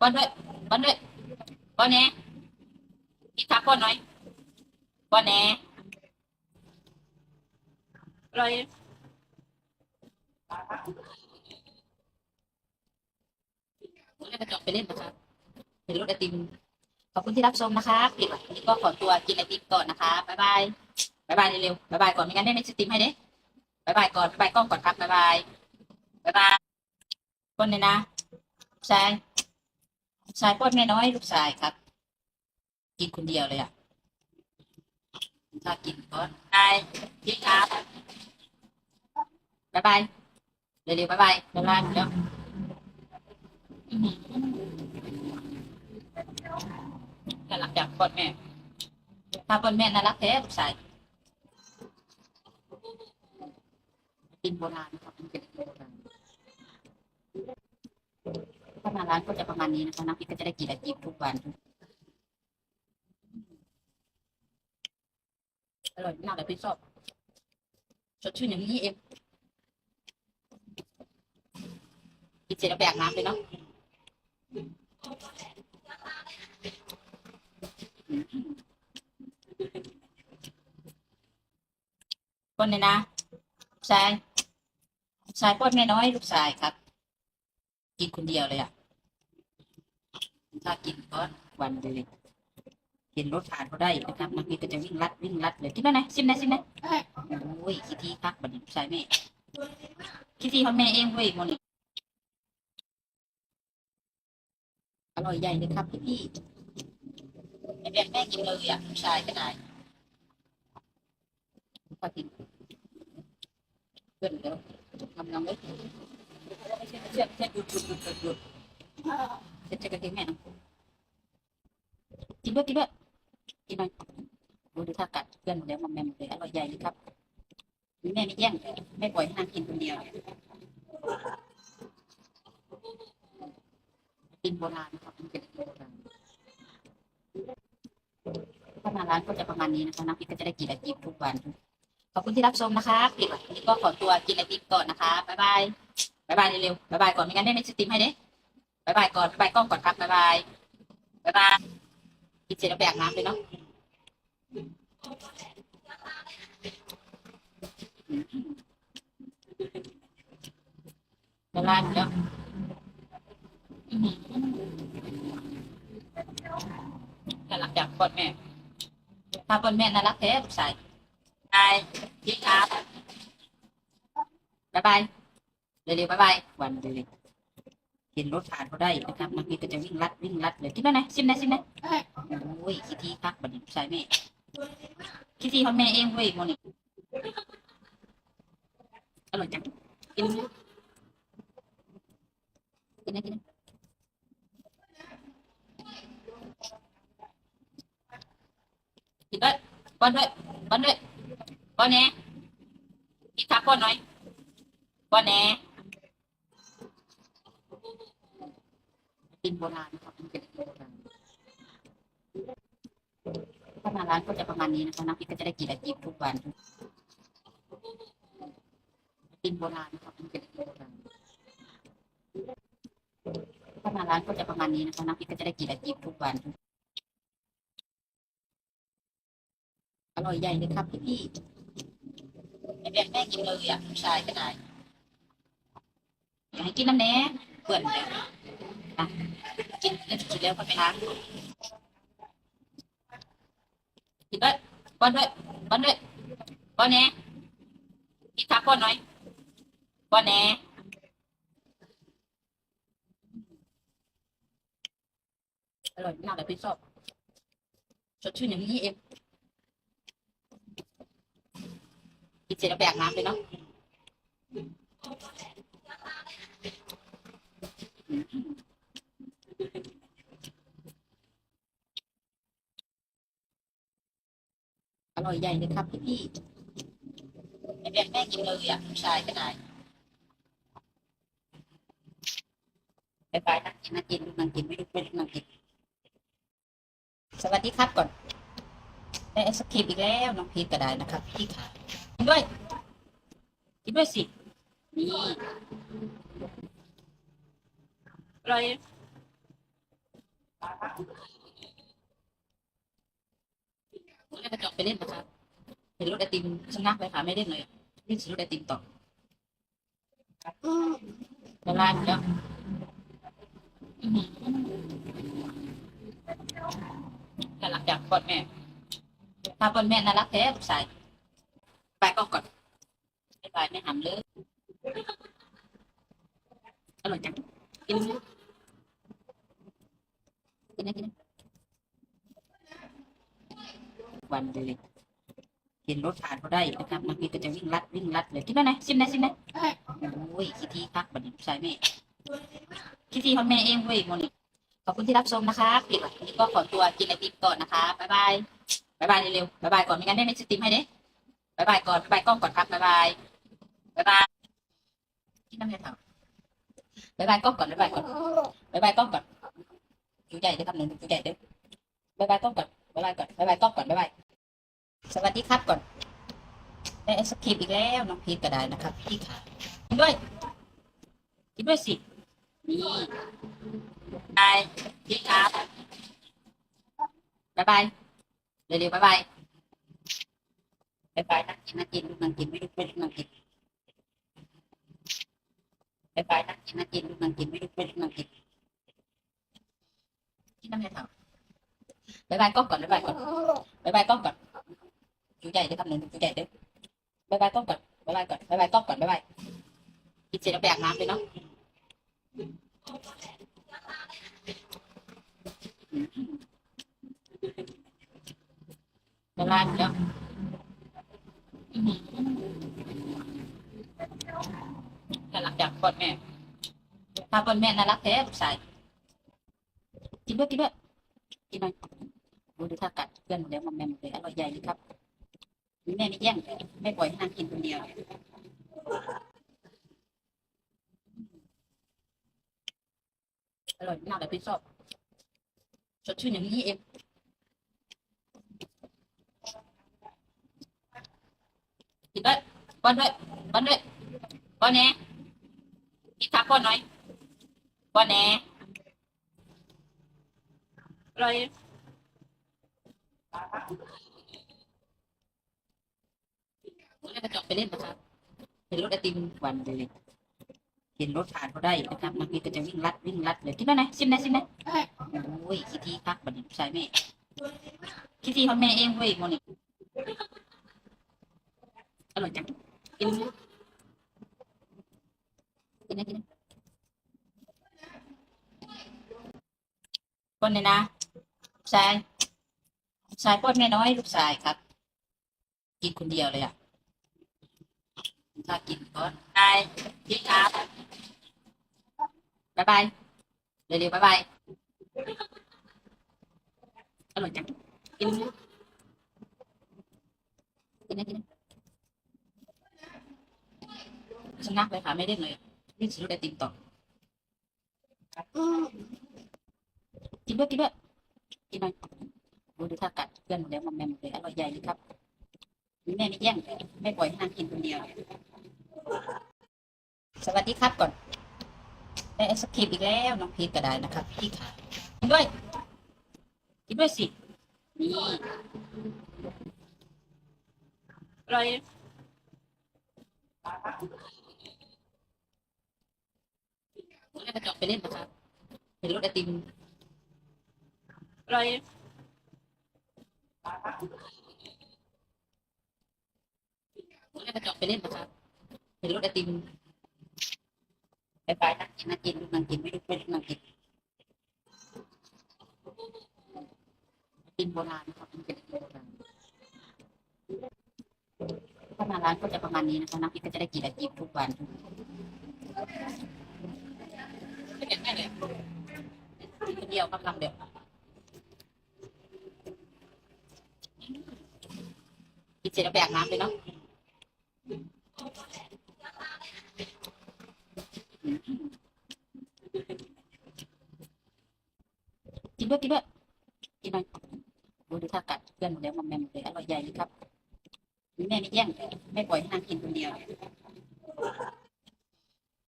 ป้อนด้วยป้อนด้วยป้อนแหน่อีกทักป้อนหน่อยป้อนแหน่อร่อยแล้วก็จบไปเล่นนะครับเป็นรถไอติมขอบคุณที่รับชมนะครับปิดวันนี้ก็ขอตัวกินไอติมก่อนนะคะบ๊ายบายบ๊ายบายเร็วๆบ๊ายบายก่อนไม่งั้นได้ไม่ไอติมให้เด้บ๊ายบายก่อนบ๊ายบายกล้องก่อนครับบ๊ายบายบ๊ายบายคนเลยนะใช่ายชายป้อนแม่น้อยลูกชายครับ กินคนเดียวเลยอะ ถ้ากินก็ได้กินครับบ๊ายบายเร็วๆบ๊ายบายบ๊ายบายเดี๋ยวน่ารักจากป้อนแม่ถ้าป้อนแม่น่ารักแท้ลูกชายกินโบราณครับเป็นโบราณามาร้านก็จะประมาณนี้นะคะน้ำพริกก็จะได้กินไอติมทุกวันอร่อยมากเลยพี่ชอบสดชื่นอย่างนี้เองกินเสร็จแล้วแบกน้ำเลยเนาะคนเลยนะชายชายป้อนแม่น้อยลูกชายครับ กินคนเดียวเลยอะ ถ้ากินก็วันเลยเห็นรถผ่านเขาได้นะครับบางทีก็จะวิ่งลัดวิ่งลัดเลยกินได้ไหมซิมได้ซิมได้โอ้ยคิดทีพักบัดนี้ใช่แม่คิดทีของแม่เองเว้ยโมนี่อร่อยใหญ่เลยครับพี่พี่แม่แบ่งแม่กินเลยอะผู้ชายก็ได้พอกินเพื่อนเดี๋ยวทำงานเลยเช็ดเช็ดเช็ดหยุดหยุดหยุดหยุด หยุดเช็ดเช็ดกระเทียมแม่นะกินด้วยกินด้วยกินหน่อยดูดูท่ากัดเพื่อนหมดแล้วมันแม่หมดเลยอร่อยใหญ่เลยครับแม่ไม่แย่งไม่ปล่อยให้นางกินคนเดียวกินโบราณนะครับเป็นเป็นโบราณถ้ามาร้านก็จะประมาณนี้นะคะน้ำพริกก็จะได้กินไอติมทุกวัน ขอบคุณที่รับชมนะคะปิดวันนี้ก็ขอตัวกินไอติมก่อนนะคะบ๊ายบายบายบายเร็วๆบายบายก่อนไม่งั้นได้ไม่สติมให้เด้ายบายก่อนบายบายกล้องก่อนครับบายบายบายบายกินเสร็จแล้วแบกน้ำเลยเนาะละลายหมดแล้วอื้อหือน่ารักจากป้อนแม่ถ้าป้อนแม่น่ารักแท้ลูกชายบายกินครับบายบายเร็วๆบ๊ายบายวันเลย เห็นรถผ่านเขาได้นะครับบางทีก็จะวิ่งลัดวิ่งลัดเลยกินได้ไหมซิมได้ซิมได้โอ้ยคิดทีพักบัดนี้ใช่แม่คิดทีของแม่เองเว้ยโมนี่อร่อยจังกินนะกินนะกินนะกินด้วยป้อนด้วยป้อนด้วยป้อนแหน่อีกทักป้อนหน่อยป้อนแหน่ กินโบราณนะครับเป็นเป็นโบราณถ้ามาร้านก็จะประมาณนี้นะคะน้ำพริกก็จะได้กินไอติมทุกวันกินโบราณนะครับเป็นเป็นโบราณถ้ามาร้านก็จะประมาณนี้นะคะน้ำพริกก็จะได้กินไอติมทุกวันอร่อยใหญ่เลยครับพี่พี่แม่แบ่งแม่กินเลยอะผู้ชายก็ได้อยากให้กินน้ำแหน่เปื่อนเลย นะกินแล้วกินแล้วก็ไปล้างกินด้วยป้อนด้วยป้อนด้วยป้อนแหน่กินทักป้อนหน่อยป้อนแหน่อร่อยมากเลยพี่ชอบสดชื่นอย่างนี้เองกินเสร็จแล้วแบกน้ำเลยเนาะอ ร่อยใหญ่เลยครับพี่พี่แม่แบ่งแม่กินเลยอะผู้ชายก็ได้ไปไปนั่งกินนั่งกินนั่งกินไม่ลุกไม่ลุกนั่งกิน สวัสดีครับก่อนได้ไอศครีมอีกแล้วน้องพีทก็ได้นะครับพี่ขากินด้วยกินด้วยสินี่อร่อย ตอนแร กกระจอกไปเล่นนะครับเห็นรถไอติมชะงักไปค่ะไม่เล่นเลยเล่นสรถไอติมต่อละลายหมดแล้วอื้อหือน่ารักจากพ่อแม่ถ้าพ่อแม่น่ารักแท้ลูกชายไปก็ก่อนบ๊ายบายไม่หำเลยอร่อยจังกินกินนะกินนะ วันเลยเห็นรถผ่านเขาได้นะครับบางทีก็จะวิ่งลัดวิ่งลัดเลยกินได้ไหนชิมนะชิมนะโอ้ยคิดทีคักบัดนี้ลูกชายแม่คิดทีของแม่เองเว้ยโมนี่ขอบคุณที่รับชมนะครับปิดวันนี้ก็ขอตัวกินไอติมก่อนนะคะบ๊ายบายบ๊ายบายเร็วๆบ๊ายบายก่อนไม่งั้นได้ในสติมให้เด้บ๊ายบายก่อนบ๊ายบายกล้องก่อนครับบ๊ายบายบ๊ายบายกินน้ำเนยเถอะบ๊ายบายกล้องก่อนบ๊ายบายก่อนบ๊ายบายกล้องก่อนจูใหญ่เด้อครับหนูจูใหญ่เด้อบ๊ายบายกล้องก่อน บ๊ายบายก่อนบ๊ายบายกล้องก่อนบ๊ายบายสวัสดีครับก่อนได้ไอศครีมอีกแล้วน้องพีทก็ได้นะครับพี่ขากินด้วยกินด้วยสินี่บายพี่ครับบ๊ายบายเร็วๆบ๊ายบายบ๊ายบายนั่งกินนั่งกินลูนั่งกินไม่ลุกไม่ลุกนั่งกินบ๊ายบายนั่งกินนั่งกินลูนั่งกินไม่ลุกไม่ลุกนั่งกินกินน้ำเนยเถอะ บายบายกล้องก่อนบายบายก่อนบายบายกล้องก่อนจูใหญ่เด้อครับหนูจูใหญ่เด้อบายบายกล้องก่อนบายบายก่อนบายบายกล้องก่อนบายบายกินเสร็จแล้วแบกน้ำเลยเนาะละลายหมดแล้วน่ารักจากพ่อแม่ถ้าพ่อแม่น่ารักแท้ลูกชายกินด้วยกินด้วยกินหน่อย ดูดูท่ากัดเพื่อนหมดแล้วมันแม่หมดเลยอร่อยใหญ่เลยครับแม่ไม่แย่งไม่ปล่อยให้นางกินคนเดียวอร่อยมากเลยพี่ชอบสดชื่นอย่างนี้เองกินด้วยป้อนด้วยป้อนด้วยป้อนแหน่กินทักป้อนหน่อยป้อนแหน่อร่อย ตอนแรกกระจอกไปเล่นนะครับ เห็นรถไอติมวันเลย เห็นรถผ่านเขาได้นะครับบางทีก็จะวิ่งลัดวิ่งลัดเลยกินด้วยนะชิมนะชิมนะโอ้ยคิดทีคักบัดนี้ลูกชายแม่คิดทีของแม่เองเว้ยโมนี่อร่อยจังกินกินนะกินนะป้นเลยนะลูกชาย ชายป้อนแม่น้อยลูกชายครับ กินคนเดียวเลยอะถ้ากินก่อนบายพี่ครับบ๊ายบายเร็วๆบ๊ายบายอร่อยจังกินไหมกินนะกินนะชะงักเลยค่ะไม่เล่นเลยเล่นสีรถไอติมต่อกินด้วยกินด้วยกินหน่อย ดูดูท่ากัดเพื่อนหมดแล้วมันแม่หมดเลยอร่อยใหญ่เลยครับแม่ไม่แย่งไม่ปล่อยให้นางกินคนเดียว สวัสดีครับก่อนได้ไอศครีมอีกแล้วน้องพีทก็ได้นะครับพี่ขากินด้วยกินด้วยสินี่อร่อยตอนแรกกระจอกไปเล่นนะครับเห็นรถไอติมอร่อย ตอนแรกกระจอกไปเล่นนะครับ เห็นรถไอติมไปไปนั่งกินนั่งกินลูกนั่งกินไม่ลุกไม่ลุกนั่งกินไอติมโบราณนะครับมันเป็นไอติมโบราณถ้ามาร้านก็จะประมาณนี้นะคะน้ำพริกก็จะได้กินไอติมทุกวันไม่เห็นแม่เลยคนเดียวกำลังเดียวกิน เสร็จแล้วแบกน้ำเลยเนาะกินด้วยกินด้วยกินหน่อยดูดูท่ากัดเพื่อนหมดแล้วมันแม่หมดเลยอร่อยใหญ่เลยครับแม่ไม่แย่งแม่ปล่อยให้นางกินคนเดียว